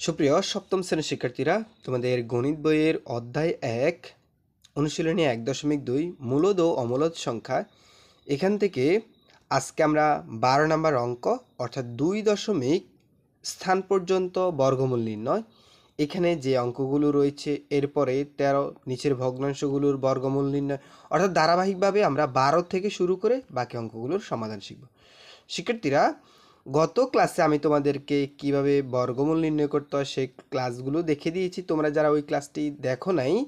সুপ্রিয়, সপ্তম শ্রেণির শিক্ষার্থীরা, তোমাদের গণিত বইয়ের অধ্যায় এক, অনুশীলনী এক দশমিক দুই, মূলদ ও অমূলদ সংখ্যা। এখান থেকে আজকে আমরা বারো নম্বর অঙ্ক, অর্থাৎ দুই দশমিক স্থান পর্যন্ত বর্গমূল নির্ণয়। এখানে যে অঙ্কগুলো রয়েছে, এরপরে তেরো, নিচের ভগ্নাংশগুলোর বর্গমূল নির্ণয়। অর্থাৎ ধারাবাহিকভাবে আমরা বারো থেকে শুরু করে বাকি অঙ্কগুলোর সমাধান শিখব। শিক্ষার্থীরা গত ক্লাসে আমি তোমাদেরকে কীভাবে বর্গমূল নির্ণয় করতে হয় সেই ক্লাসগুলো দেখে দিয়েছি। তোমরা যারা ওই ক্লাসটি দেখো নাই,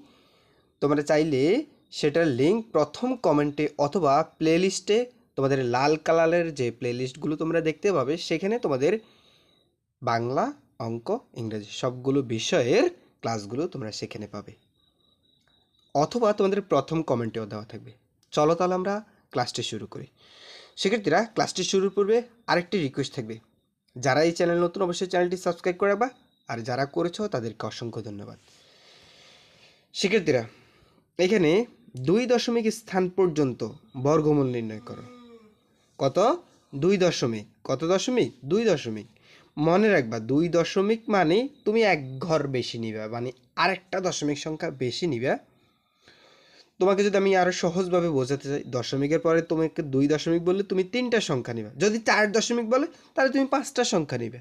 তোমরা চাইলে সেটার লিঙ্ক প্রথম কমেন্টে অথবা প্লেলিস্টে তোমাদের লাল কালারের যে প্লেলিস্টগুলো তোমরা দেখতে পাবে, সেখানে তোমাদের বাংলা, অঙ্ক, ইংরেজি সবগুলো বিষয়ের ক্লাসগুলো তোমরা সেখানে পাবে। অথবা তোমাদের প্রথম কমেন্টেও দেওয়া থাকবে। চলো তাহলে আমরা ক্লাসটি শুরু করি। শিক্ষার্থীরা ক্লাসটি শুরুর পূর্বে আরেকটি রিকোয়েস্ট থাকবে। যারা এই চ্যানেল নতুন, অবশ্যই চ্যানেলটি সাবস্ক্রাইব করে রাখবা। আর যারা করেছ, তাদেরকে অসংখ্য ধন্যবাদ। শিক্ষার্থীরা, এখানে দুই দশমিক স্থান পর্যন্ত বর্গমূল নির্ণয় করো। কত? দুই দশমিক। কত দশমিক? দুই দশমিক। মনে রাখবা, দুই দশমিক মানে তুমি এক ঘর বেশি নিবা মানে আরেকটা দশমিক সংখ্যা বেশি নিবা। তোমাকে যদি আমি আরও সহজভাবে বোঝাতে চাই, দশমিকের পরে তোমাকে দুই দশমিক বললে তুমি তিনটা সংখ্যা নিবে। যদি চার দশমিক বলে, তাহলে তুমি পাঁচটা সংখ্যা নিবে।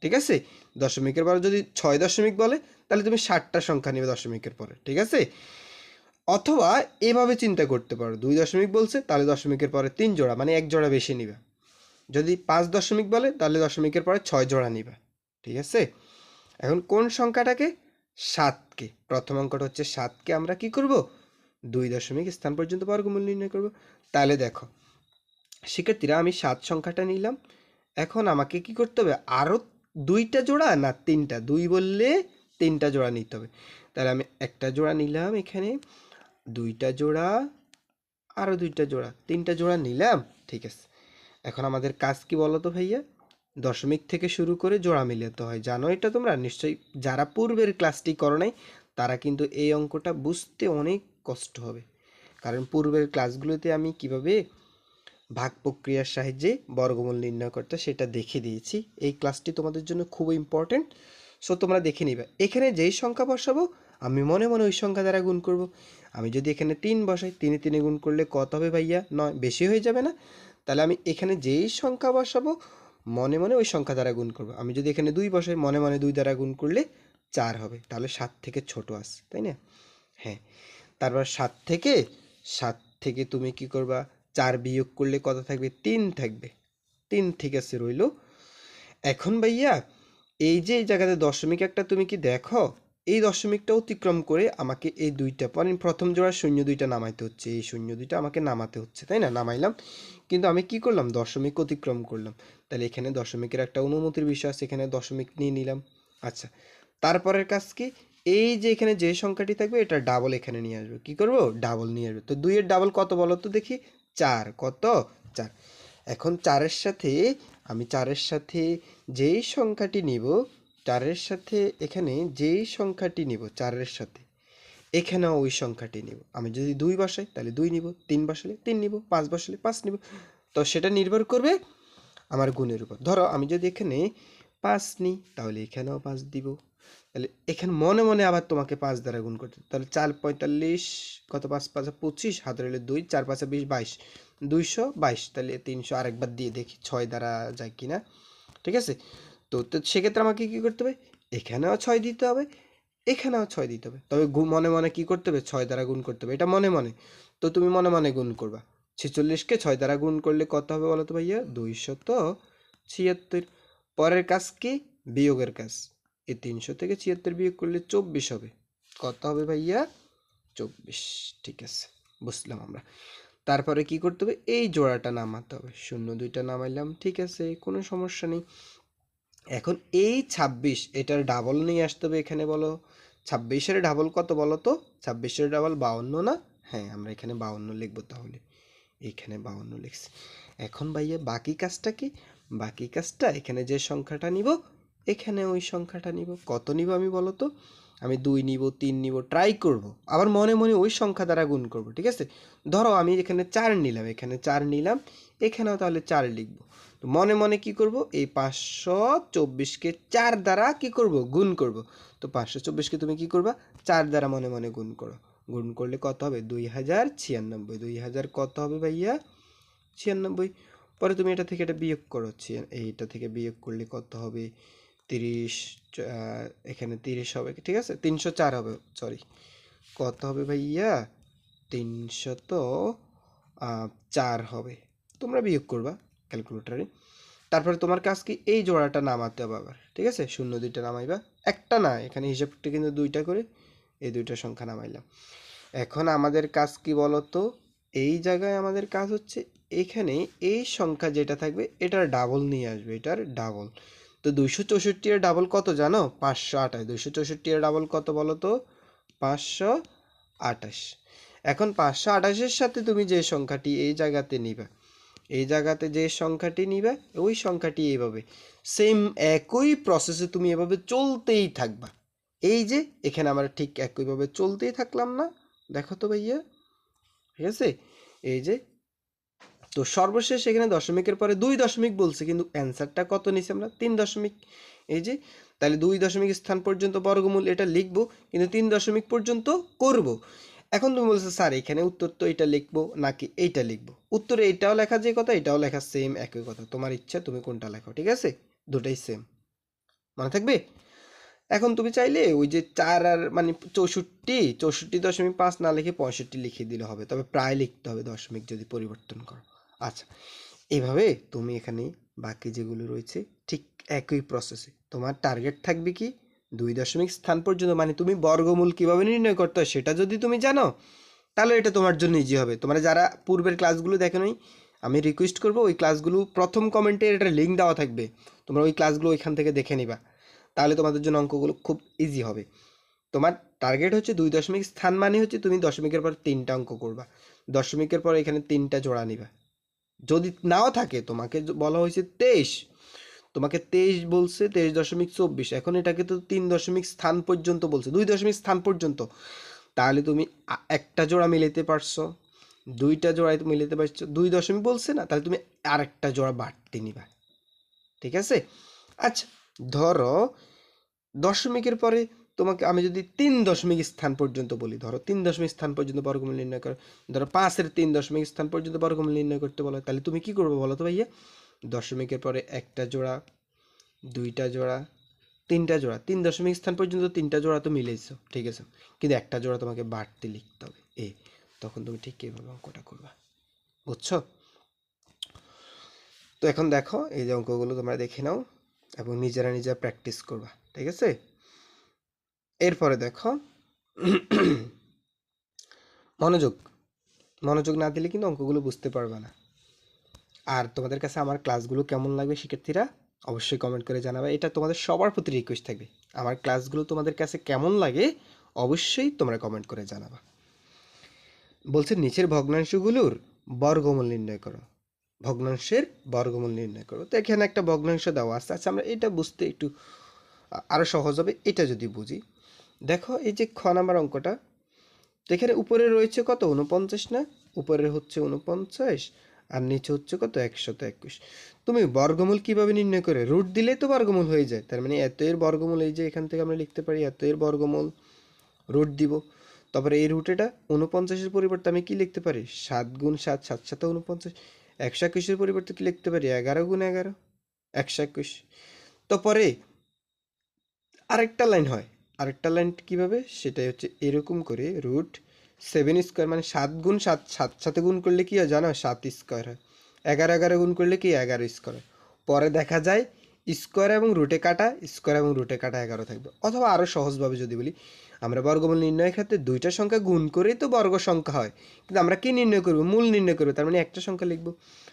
ঠিক আছে? দশমিকের পরে যদি ছয় দশমিক বলে, তাহলে তুমি ষাটটা সংখ্যা নিবে দশমিকের পরে। ঠিক আছে? অথবা এভাবে চিন্তা করতে পারো। দুই দশমিক বলছে, তাহলে দশমিকের পরে তিন জোড়া মানে এক জোড়া বেশি নিবে। যদি পাঁচ দশমিক বলে, তাহলে দশমিকের পরে ছয় জোড়া নিবে। ঠিক আছে? এখন কোন সংখ্যাটাকে? সাতকে। প্রথম অঙ্কটা হচ্ছে সাতকে। আমরা কি করব? দুই দশমিক স্থান পর্যন্ত বর্গমূল নির্ণয় করব। তাহলে দেখো, শিক্ষার্থীরা আমি সাত সংখ্যাটা নিলাম। এখন আমাকে কি করতে হবে? আরও দুইটা জোড়া না তিনটা? দুই বললে তিনটা জোড়া নিতে হবে। তাহলে আমি একটা জোড়া নিলাম এখানে, দুইটা জোড়া আরও দুইটা জোড়া, তিনটা জোড়া নিলাম, ঠিক আছে। এখন আমাদের কাজ কি বলো তো ভাইয়া? দশমিক থেকে শুরু করে জোড়া মিলাতে হয়। জানো এটা তোমরা? নিশ্চয়ই যারা পূর্বের ক্লাসটি করো নাই, তারা কিন্তু এই অঙ্কটা বুঝতে অনেক কষ্ট হবে। কারণ পূর্বের ক্লাসগুলোতে আমি কীভাবে ভাগ প্রক্রিয়ার সাহায্যে বর্গমূল নির্ণয় করতে সেটা দেখে দিয়েছি। এই ক্লাসটি তোমাদের জন্য খুব ইম্পর্টেন্ট সো তোমরা দেখে নিবে। এখানে যেই সংখ্যা বসাবো, আমি মনে মনে ওই সংখ্যা দ্বারা গুণ করব। আমি যদি এখানে তিন বসাই, তিনে তিনে গুণ করলে কত হবে ভাইয়া? নয়, বেশি হয়ে যাবে না? তাহলে আমি এখানে যেই সংখ্যা বসাবো, মনে মনে ওই সংখ্যা দ্বারা গুণ করব। আমি যদি এখানে দুই বসাই, মনে মনে দুই দ্বারা গুণ করলে চার হবে। তাহলে সাত থেকে ছোট আস, তাই না? হ্যাঁ। তারপর সাত থেকে সাত থেকে তুমি কি করবা? চার বিয়োগ করলে কত থাকবে? তিন থাকবে। তিন ঠিক আছে রইল। এখন ভাইয়া, এই যে এই জায়গাতে দশমিক একটা তুমি কি দেখো? এই দশমিকটা অতিক্রম করে আমাকে এই দুইটা মানে প্রথম জোড়া শূন্য দুইটা নামাইতে হচ্ছে। এই শূন্য দুইটা আমাকে নামাতে হচ্ছে, তাই না? নামাইলাম। কিন্তু আমি কি করলাম? দশমিক অতিক্রম করলাম। তাহলে এখানে দশমিকের একটা অনুমতির বিষয় আছে, এখানে দশমিক নিয়ে নিলাম। আচ্ছা তারপরের কাজ কি? এই যে এখানে যে সংখ্যাটি থাকবে, এটা ডাবল এখানে নিয়ে আসবে। কি করব? ডাবল নিয়ে আসবে। তো দুইয়ের ডাবল কত বলো তো দেখি? চার। কত? চার। এখন চারের সাথে, আমি চারের সাথে যেই সংখ্যাটি নিব, চারের সাথে এখানে যেই সংখ্যাটি নিব, চারের সাথে, এখানেও ওই সংখ্যাটি নিব। আমি যদি দুই বসাই, তাহলে দুই নিব, তিন বসালে তিন নিব, পাঁচ বসালে পাঁচ নিব। তো সেটা নির্ভর করবে আমার গুণের উপর। ধরো আমি যদি এখানে পাঁচ নিই, তাহলে এখানেও পাঁচ দিব। তাহলে এখানে মনে মনে আবার তোমাকে পাঁচ দ্বারা গুণ করতে তাহলে চার পঁয়তাল্লিশ, কত পাঁচ? পাঁচ, পঁচিশ হাতের হলে দুই, চার, পাঁচে, বিশ, বাইশ, দুইশো, বাইশ, তাহলে তিনশো, আরেকবার দিয়ে দেখি ছয় দ্বারা যায় কি না ঠিক আছে? তো তো সেক্ষেত্রে আমাকে কী করতে হবে? এখানেও ছয় দিতে হবে, এখানেও ছয় দিতে হবে। তবে মনে মনে কি করতে হবে? ছয় দ্বারা গুণ করতে হবে। এটা মনে মনে। তো তুমি মনে মনে গুণ করবা। ছেচল্লিশকে ছয় দ্বারা গুণ করলে কত হবে বলো তো ভাইয়া? দুইশত ছিয়াত্তর। পরের কাজ কি? বিয়োগের কাজ। এই তিনশো থেকে ছিয়াত্তর বিয়োগ করলে চব্বিশ হবে। কত হবে ভাইয়া? চব্বিশ। ঠিক আছে, বুঝলাম আমরা। তারপরে কি করতে হবে? এই জোড়াটা নামাতে হবে। শূন্য দুইটা নামাইলাম, ঠিক আছে, কোনো সমস্যা নেই। এখন এই ছাব্বিশ, এটার ডাবল নিয়ে আসতে হবে এখানে, বলো। ছাব্বিশের ডাবল কত বলো তো? ছাব্বিশের ডাবল বাউন্ন না? হ্যাঁ আমরা এখানে বাউন্ন লিখব তাহলে। এখানে বাউন্ন লিখছি। এখন ভাইয়া বাকি কাজটা কি? বাকি কাজটা এখানে যে সংখ্যাটা নিব এখানে ওই সংখ্যাটা নিব। কত নিব আমি বলো তো আমি দুই নিব, তিন নিব ট্রাই করব। আবার মনে মনে ওই সংখ্যা দ্বারা গুণ করব, ঠিক আছে? ধরো আমি এখানে চার নিলাম, এখানে চার নিলাম, এখানেও তাহলে চার লিখব। তো মনে মনে কি করব? এই পাঁচশো চব্বিশকে চার দ্বারা কি করব? গুণ করব। তো পাঁচশো চব্বিশকে তুমি কি করবা? চার দ্বারা মনে মনে গুণ করো। গুণ করলে কত হবে? দুই হাজার ছিয়ানব্বই। দুই হাজার কত হবে ভাইয়া? ছিয়ানব্বই। পরে তুমি এটা থেকে এটা বিয়োগ করো। এইটা থেকে বিয়োগ করলে কত হবে? তিরিশ এখানে তিরিশ হবে, ঠিক আছে? তিনশো চার হবে সরি কত হবে ভাইয়া? তিনশো তো চার হবে। তোমরা বিয়োগ করবা ক্যালকুলেটারে তারপরে তোমার কাজ কি? এই জোড়াটা নামাতে হবে আবার, ঠিক আছে? শূন্য দুইটা নামাইবা। একটা না, এখানে হিসাবটা কিন্তু দুইটা করে এই দুইটা সংখ্যা নামাইলাম। এখন আমাদের কাজ কি বলতো? এই জায়গায় আমাদের কাজ হচ্ছে, এখানে এই সংখ্যা যেটা থাকবে, এটার ডাবল নিয়ে আসবে, এটার ডাবল তো দুইশো চৌষট্টি এর ডাবল কত জানো? পাঁচশো আঠাশ। দুইশো চৌষট্টি এর ডাবল কত বলো তো? পাঁচশো আঠাশ। এখন পাঁচশো আঠাশের সাথে তুমি যে সংখ্যাটি এই জায়গাতে নিবে, এই জায়গাতে যে সংখ্যাটি নিবে, ওই সংখ্যাটি এইভাবে। সেম একই প্রসেসে তুমি এভাবে চলতেই থাকবা। এই যে, এখানে আমরা ঠিক একইভাবে চলতেই থাকলাম না। দেখো তো ভাইয়া, ঠিক আছে? এই যে তো সর্বশেষ এখানে দশমিকের পরে দুই দশমিক বলছে, কিন্তু অ্যান্সারটা কত নিছি আমরা? তিন দশমিক। এই যে, তাহলে দুই দশমিক স্থান পর্যন্ত বর্গমূল এটা লিখব, কিন্তু তিন দশমিক পর্যন্ত করব। এখন তুমি বলছো, স্যার, এখানে উত্তর তো এটা লিখব নাকি এইটা লিখব? উত্তরে এটাও লেখা যে কথা, এটাও লেখা সেম একই কথা। তোমার ইচ্ছা, তুমি কোনটা লেখো, ঠিক আছে? দুটাই সেম মনে থাকবে? এখন তুমি চাইলে ওই যে চার আর মানে চৌষট্টি চৌষট্টি দশমিক পাঁচ না লিখে পঁয়ষট্টি লিখে দিলে হবে, তবে প্রায় লিখতে হবে দশমিক যদি পরিবর্তন করো। আচ্ছা এভাবে তুমি এখানে বাকি যেগুলো রয়েছে, ঠিক একই প্রসেসে তোমার টার্গেট থাকবে কি দুই দশমিক স্থান পর্যন্ত মানে তুমি বর্গমূল কীভাবে নির্ণয় করতে হয় সেটা যদি তুমি জানো, তাহলে এটা তোমার জন্য ইজি হবে। তোমরা যারা পূর্বের ক্লাসগুলো দেখোনি আমি রিকোয়েস্ট করব ওই ক্লাসগুলো প্রথম কমেন্টে এটা লিঙ্ক দেওয়া থাকবে, তোমরা ওই ক্লাসগুলো ওইখান থেকে দেখে নিবা, তাহলে তোমাদের জন্য অঙ্কগুলো খুব ইজি হবে। তোমার টার্গেট হচ্ছে দুই দশমিক স্থান মানে হচ্ছে তুমি দশমিকের পর তিনটা অঙ্ক করবা, দশমিকের পর এখানে তিনটা জোড়া নিবা। যদি নাও থাকে, তোমাকে বলা হয়েছে তেইশ। তোমাকে তেইশ বলছে তেইশ দশমিক চব্বিশ। এখন এটাকে তো তিন দশমিক স্থান পর্যন্ত বলছে। দুই দশমিক স্থান পর্যন্ত। তাহলে তুমি একটা জোড়া মিলাতে পারছ। দুইটা জোড়ায় মিলাতে পারছ। দুই দশমিক বলছে না, তাহলে তুমি আরেকটা জোড়া বাড়তে নিবা। ঠিক আছে? আচ্ছা ধরো দশমিকের পরে তোমাকে আমি যদি তিন দশমিক স্থান পর্যন্ত বলি, ধরো তিন দশমিক স্থান পর্যন্ত বর্গমূল নির্ণয় করো, ধরো পাঁচের তিন দশমিক স্থান পর্যন্ত বর্গমূল নির্ণয় করতে বলো, তাহলে তুমি কি করবে বলো তো ভাইয়া? দশমিকের পরে একটা জোড়া, দুইটা জোড়া, তিনটা জোড়া, তিন দশমিক স্থান পর্যন্ত তিনটা জোড়া তো মিলেইছো, ঠিক আছে? কিন্তু একটা জোড়া তোমাকে বাড়তে লিখতে হবে, এ, তখন তুমি ঠিক এইভাবে অঙ্কটা করবা, বুঝছ? তো এখন দেখো এই যে অঙ্কগুলো তোমরা দেখে নাও এবং নিজেরা নিজেরা প্র্যাকটিস করবা, ঠিক আছে? এরপরে দেখো, মনোযোগ। মনোযোগ না দিলে কিন্তু অঙ্কগুলো বুঝতে পারবে না। আর তোমাদের কাছে আমার ক্লাসগুলো কেমন লাগবে শিক্ষার্থীরা, অবশ্যই কমেন্ট করে জানাবে। এটা তোমাদের সবার প্রতি রিকোয়েস্ট থাকবে। আমার ক্লাসগুলো তোমাদের কাছে কেমন লাগে, অবশ্যই তোমরা কমেন্ট করে জানাবা। বলছে, নিচের ভগ্নাংশগুলোর বর্গমূল নির্ণয় করো। ভগ্নাংশের বর্গমূল নির্ণয় করো। তো এখানে একটা ভগ্নাংশ দেওয়া আছে। আচ্ছা আমরা এটা বুঝতে একটু আরও সহজ হবে। এটা যদি বুঝি। দেখো এই যে খ নাম্বার অঙ্কটা। এখানে উপরে রয়েছে কত? উনপঞ্চাশ না? উপরে হচ্ছে উনপঞ্চাশ আর নিচে হচ্ছে কত? একশত একুশ। তুমি বর্গমূল কীভাবে নির্ণয় করে? রুট দিলেই তো বর্গমূল হয়ে যায়। তার মানে এত এর বর্গমূল এই যে এখান থেকে আমরা লিখতে পারি এত এর বর্গমূল, রুট দিব। তারপরে এই রুটেটা উনপঞ্চাশের পরিবর্তে আমি কি লিখতে পারি? সাত গুণ সাত সাত সাথে উনপঞ্চাশ একশো একুশের পরিবর্তে কি লিখতে পারি? এগারো গুণ এগারো, একশো একুশ। তো পরে আরেকটা লাইন হয়। আরেকটা লাইন কীভাবে? সেটাই হচ্ছে এরকম করে রুট সেভেন স্কোয়ার মানে সাত গুণ সাত সাত সাথে গুণ করলে কী হয়? জানো? সাত স্কোয়ার হয়। এগারো এগারো গুণ করলে কি? এগারো স্কোয়ার পরে দেখা যায় স্কোয়ার এবং রুটে কাটা স্কোয়ার এবং রুটে কাটা এগারো থাকবে। অথবা আরও সহজভাবে যদি বলি, আমরা বর্গমূল নির্ণয়ের ক্ষেত্রে দুইটা সংখ্যা গুণ করেই তো বর্গ সংখ্যা হয়। কিন্তু আমরা কি নির্ণয় করব? মূল নির্ণয় করব। তার মানে একটা সংখ্যা লিখব।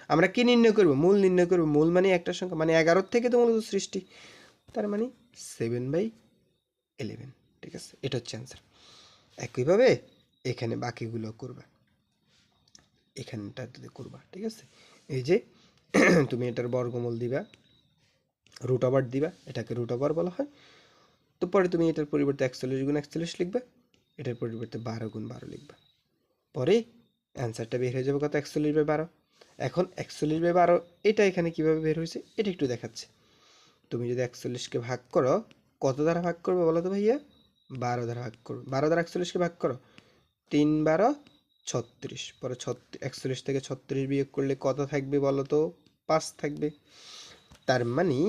আমরা কি নির্ণয় করব? মূল নির্ণয় করব। মূল মানে একটা সংখ্যা। মানে এগারোর থেকে তো মূলত সৃষ্টি। তার মানে সেভেন বাই ইলেভেন ঠিক আছে? এটা হচ্ছে অ্যান্সার একইভাবে এখানে বাকিগুলো করবা। এখানটা যদি করবা, ঠিক আছে? এই যে তুমি এটার বর্গমূল দিবা রুট ওভার দিবা, এটাকে রুট ওভার বলা হয়। তো পরে তুমি এটার পরিবর্তে একচল্লিশ গুণ একচল্লিশ লিখবা, এটার পরিবর্তে বারো গুণ বারো লিখবা। পরে অ্যান্সারটা বের হয়ে যাবে কত? একচল্লিশ বাই বারো। এখন একচল্লিশ বাই বারো, এটা এখানে কীভাবে বের হয়েছে? এটা একটু দেখাচ্ছে। তুমি যদি একচল্লিশকে ভাগ করো কত দ্বারা ভাগ করবে বলো তো ভাইয়া? বারো দ্বারা ভাগ করো বারো দ্বারা একচল্লিশকে ভাগ করো? তিন বারো ছত্রিশ। পরে ছত্রিশ একচল্লিশ থেকে ছত্রিশ বিয়োগ করলে কত থাকবে বলো তো? পাঁচ থাকবে। তার মানে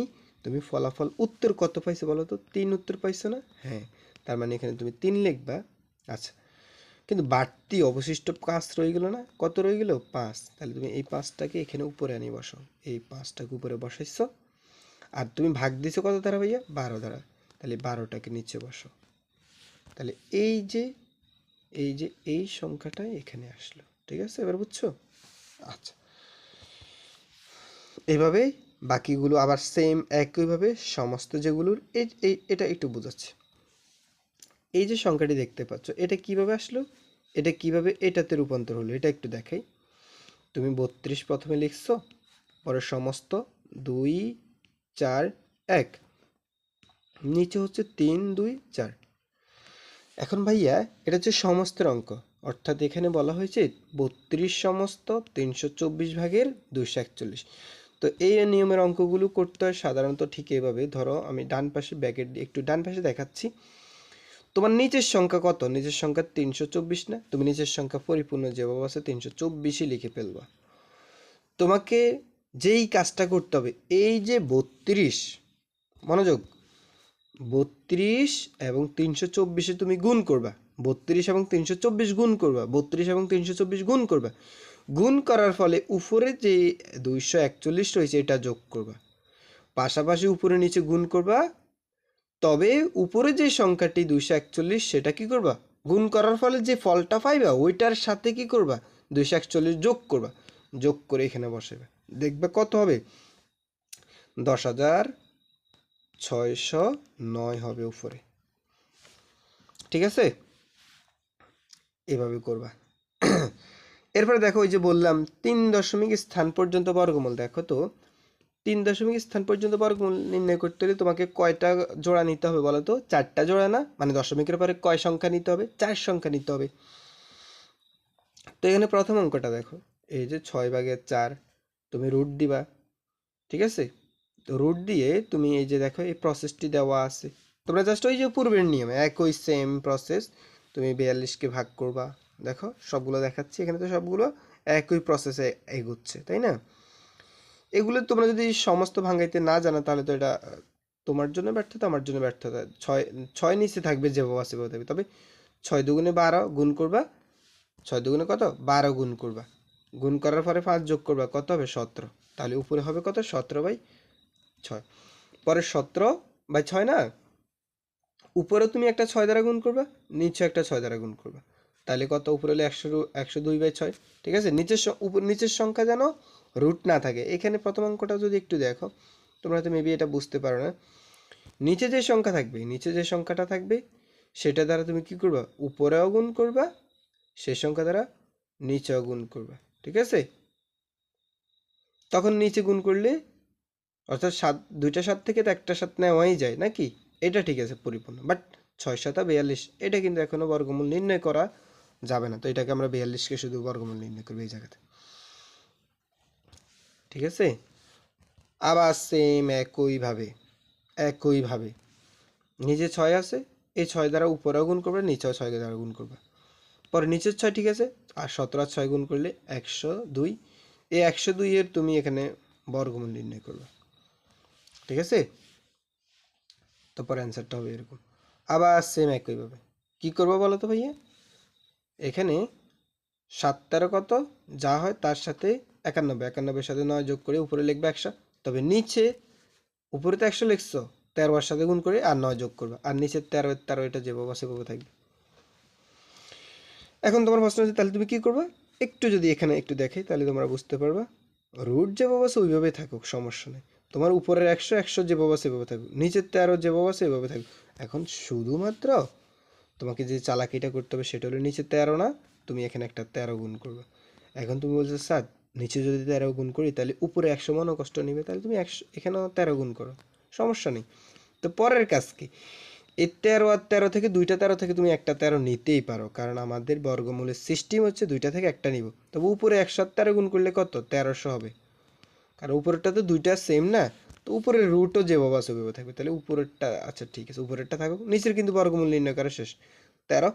তুমি ফলাফল উত্তর কত পাইছো বলো তো? তিন উত্তর পাইছো না? হ্যাঁ। তার মানে এখানে তুমি তিন লিখবা। আচ্ছা। কিন্তু বাড়তি অবশিষ্ট পাঁচ রয়ে গেলো না? কত রয়ে গেল? পাঁচ। তাহলে তুমি এই পাঁচটাকে এখানে উপরে আনি বসো এই পাঁচটাকে উপরে বসাইছো। আর তুমি ভাগ দিছো কত দ্বারা ভাইয়া? বারো দ্বারা। তাহলে বারোটাকে নিচে বসো। তাহলে এই যে এই যে, এই সংখ্যাটাই এখানে আসলো, ঠিক আছে? এবার বুঝছ? আচ্ছা। এইভাবে বাকিগুলো আবার সেম একইভাবে সমস্ত যেগুলোর, এই, এই- এটা একটু বোঝাচ্ছে। এই যে সংখ্যাটি দেখতে পাচ্ছ, এটা কীভাবে আসলো? এটা কীভাবে এটাতে রূপান্তর হলো, এটা একটু দেখাই। তুমি বত্রিশ প্রথমে লিখছো, পরে সমস্ত দুই, চার, এক। নিচে হচ্ছে তিন, দুই, চার। এখন ভাইয়া, এটা হচ্ছে সমস্তের অঙ্ক। অর্থাৎ এখানে বলা হয়েছে বত্রিশ সমস্ত তিনশো চব্বিশ ভাগের দুইশো একচল্লিশ। তো এই নিয়মের অঙ্কগুলো করতে হয় সাধারণত ঠিক এইভাবে ধরো, আমি ডান পাশে দিয়ে একটু ডান পাশে দেখাচ্ছি। তোমার নিচের সংখ্যা কত? নিচের সংখ্যা তিনশো চব্বিশ না? তুমি নিচের সংখ্যা পরিপূর্ণ যেভাবে আছে তিনশো চব্বিশই লিখে ফেলবা। তোমাকে যেই কাজটা করতে হবে, এই যে বত্রিশ, মনোযোগ বত্রিশ এবং তিনশো চব্বিশে তুমি গুণ করবা। বত্রিশ এবং তিনশো চব্বিশ গুণ করবা। বত্রিশ এবং তিনশো চব্বিশ গুণ করবা। গুণ করার ফলে উপরে যে দুইশো একচল্লিশ রয়েছে, এটা যোগ করবা। পাশাপাশি উপরে নিচে গুণ করবা। তবে উপরে যে সংখ্যাটি দুইশো একচল্লিশ, সেটা কি করবা? গুণ করার ফলে যে ফলটা পাইবা, ওইটার সাথে কি করবা? দুইশো একচল্লিশ যোগ করবা। যোগ করে এখানে বসাবে দেখবে কত হবে? দশ হাজার ছয়শো নয় হবে উপরে। ঠিক আছে? এভাবে করবা। এরপরে দেখো ওই যে বললাম, তিন দশমিক স্থান পর্যন্ত বর্গমূল। দেখো তো, তিন দশমিক স্থান পর্যন্ত বর্গমূল নির্ণয় করতে হলে তোমাকে কয়টা জোড়া নিতে হবে বলো তো? চারটা জোড়া না? মানে দশমিকের পরে কয় সংখ্যা নিতে হবে? চার সংখ্যা নিতে হবে। তো এখানে প্রথম অঙ্কটা দেখো, এই যে ছয় ভাগের চার, তুমি রুট দিবা। ঠিক আছে? রুট দিয়ে তুমি এই যে দেখো, এই প্রসেসটি দেওয়া আছে। তোমরা জাস্ট ওই যে পূর্বের নিয়মে, একই সেম প্রসেস তুমি বিয়াল্লিশকে ভাগ করবা। দেখো, সবগুলো দেখাচ্ছি, এখানে তো সবগুলো একই প্রসেসে এগুচ্ছে, তাই না? এগুলো তোমরা যদি সমস্ত ভাঙাইতে না জানো, তাহলে তো এটা, তোমার জন্য ব্যর্থতা, আমার জন্য ব্যর্থতা। ছয় ছয় নিচে থাকবে যে বাবা সেভাবে থাকবে তবে ছয় দুগুণে বারো গুণ করবা, ছয় দুগুণে কত? বারো গুণ করবা। গুণ করার পরে পাঁচ যোগ করবা, কত হবে? সতেরো। তাহলে উপরে হবে কত? সতেরো বাই ছয়। পরে সতেরো বাই ছয় না? উপরে তুমি একটা ছয় দ্বারা গুণ করবা নিচে একটা ছয় দ্বারা গুণ করবা। তাহলে কত? উপরে হলে একশো একশো দুই বাই ছয়, ঠিক আছে? নিচের উপর নিচের সংখ্যা যেন রুট না থাকে। এখানে প্রথম অঙ্কটা যদি একটু দেখো, তোমরা তো মেবি এটা বুঝতে পারো না। নিচে যে সংখ্যা থাকবে, নিচে যে সংখ্যাটা থাকবে, সেটা দ্বারা তুমি কি করবা? উপরেও গুণ করবা সেই সংখ্যা দ্বারা নিচেও গুণ করবা, ঠিক আছে? তখন নিচে গুণ করলে অর্থাৎ সাত, দুইটা সাত থেকে তো একটা সাত নেওয়াই যায়, নাকি? এটা ঠিক আছে, পরিপূর্ণ। বাট ছয় সাতা বিয়াল্লিশ, এটা কিন্তু এখনও বর্গমূল নির্ণয় করা যাবে না। তো এটাকে আমরা বিয়াল্লিশকে শুধু বর্গমূল নির্ণয় করব এই জায়গাতে। ঠিক আছে? আবার সেম একইভাবে একইভাবে। নিচে ছয় আছে, এই ছয় দ্বারা উপরেও গুণ করবে, নিচেও ছয় দ্বারা গুণ করবে। পরে নিচের ছয় ঠিক আছে, আর সতেরো আর ছয় গুণ করলে একশো দুই। এই একশো দুইয়ের তুমি এখানে বর্গমূল নির্ণয় করবে। ঠিক আছে? তো পরে অ্যান্সারটা হবে এরকম। আবার সেম একইভাবে কি করব বলো তো ভাইয়া? এখানে সাত তেরো কত? যা হয় তার সাথে একানব্বই। একানব্বইয়ের সাথে নয় যোগ করে উপরে লিখবে একশো। তবে নিচে উপরে তো একশো লিখছো। তেরোর সাথে গুণ করে আর নয় যোগ করবে। আর নিচে তেরো তেরো এটা যেভাবে সেভাবে থাকবে। এখন তোমার প্রশ্ন হচ্ছে, তাহলে তুমি কি করবে? একটু যদি এখানে একটু দেখে তাহলে তোমরা বুঝতে পারবা। রুট যেভাবে আছে ওইভাবেই থাকুক, সমস্যা নেই। তোমার উপরের একশো একশো যেভাবে সেভাবে থাকুক নিচের তেরো যেভাবে সেভাবে থাকুক এখন শুধুমাত্র তোমাকে যে চালাকিটা করতে হবে সেটা হলো নিচে তেরো না, তুমি এখানে একটা তেরো গুণ করবে। এখন তুমি বলছো, স্যার, নিচে যদি তেরো গুণ করি, তাহলে উপরে একশো মনও কষ্ট নেবে, তাহলে তুমি একশো, এখানেও তেরো গুণ করো। সমস্যা নেই। তো পরের কাজ কি? এই তেরো আর তেরো থেকে দুইটা তেরো থেকে তুমি একটা তেরো নিতেই পারো, কারণ আমাদের বর্গমূলের সিস্টেম হচ্ছে দুইটা থেকে একটা নিব। তবে উপরে একশো তেরো গুণ করলে কত? তেরোশো হবে। কারণ উপরেরটা তো দুইটা সেম না, তো উপরের রুটও যেভাবে আছে ওইভাবে থাকবে। তাহলে উপরেরটা আচ্ছা ঠিক আছে, উপরেরটা থাকুক। নিচের কিন্তু বর্গমূল নির্ণয় করা শেষ। তেরো।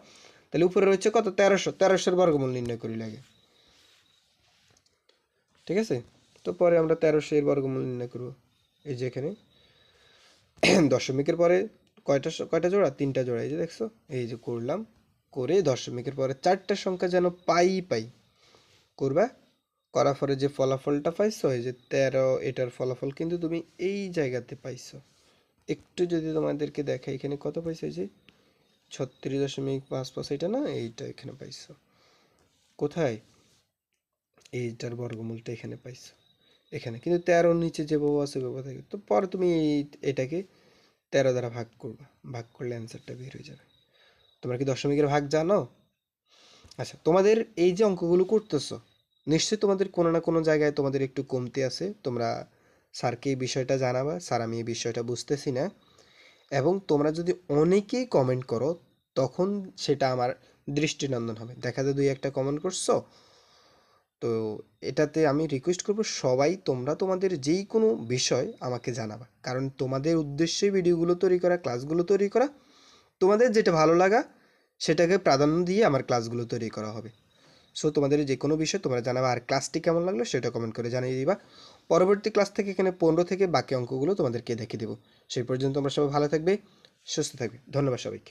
তাহলে উপরের রয়েছে কত? তেরোশো। তেরোশোর বর্গমূল নির্ণয় করি লাগে। ঠিক আছে? তো পরে আমরা তেরোশো এর বর্গমূল নির্ণয় করব। এই যে এখানে। দশমিকের পরে কয়টা কয়টা জোড়া? তিনটা জোড়া। এই যে দেখছ? এই যে করলাম। করে দশমিকের পরে চারটা সংখ্যা যেন পাই পাই। করবা? করার পরে যে ফলাফলটা পাইছো, এই যে তেরো, এটার ফলাফল কিন্তু তুমি এই জায়গাতে পাইছো। একটু যদি তোমাদেরকে দেখাই, এখানে কত পাইছো? এই যে ছত্রিশ দশমিক পাঁচ পাঁচ, এটা না? এইটা এখানে পাইছো। কোথায়? এইটার বর্গমূলটা এখানে পাইছো। এখানে। কিন্তু তেরোর নিচে যে বাবু আছে বাবু থাকে। তো পরে তুমি এই এটাকে তেরো দ্বারা ভাগ করবা। ভাগ করলে অ্যান্সারটা বের হয়ে যাবে। তোমরা কি দশমিকের ভাগ জানো? আচ্ছা তোমাদের এই যে অঙ্কগুলো করতেছো নিশ্চয়ই তোমাদের কোনো না কোনো জায়গায় তোমাদের একটু কমতি আছে। তোমরা স্যারকে এই বিষয়টা জানাবা, স্যার আমি এই বিষয়টা বুঝতেছি না। এবং তোমরা যদি অনেকেই কমেন্ট করো, তখন সেটা আমার দৃষ্টিনন্দন হবে। দেখা যায় দুই একটা কমেন্ট করছ, তো এটাতে আমি রিকোয়েস্ট করব সবাই তোমরা তোমাদের যেই কোনো বিষয় আমাকে জানাবা। কারণ তোমাদের উদ্দেশ্যে ভিডিওগুলো তৈরি করা ক্লাসগুলো তৈরি করা, তোমাদের যেটা ভালো লাগা, সেটাকে প্রাধান্য দিয়ে আমার ক্লাসগুলো তৈরি করা হবে। সো তোমাদের যে কোনো বিষয় তোমরা জানাবে আর ক্লাসটি কেমন লাগল সেটা কমেন্ট করে জানিয়ে দিবা। পরবর্তী ক্লাস থেকে এখানে পনেরো থেকে বাকি অঙ্কগুলো তোমাদেরকে দেখে দেবো। সেই পর্যন্ত তোমরা সবাই ভালো থাকবে, সুস্থ থাকবে। ধন্যবাদ সবাইকে।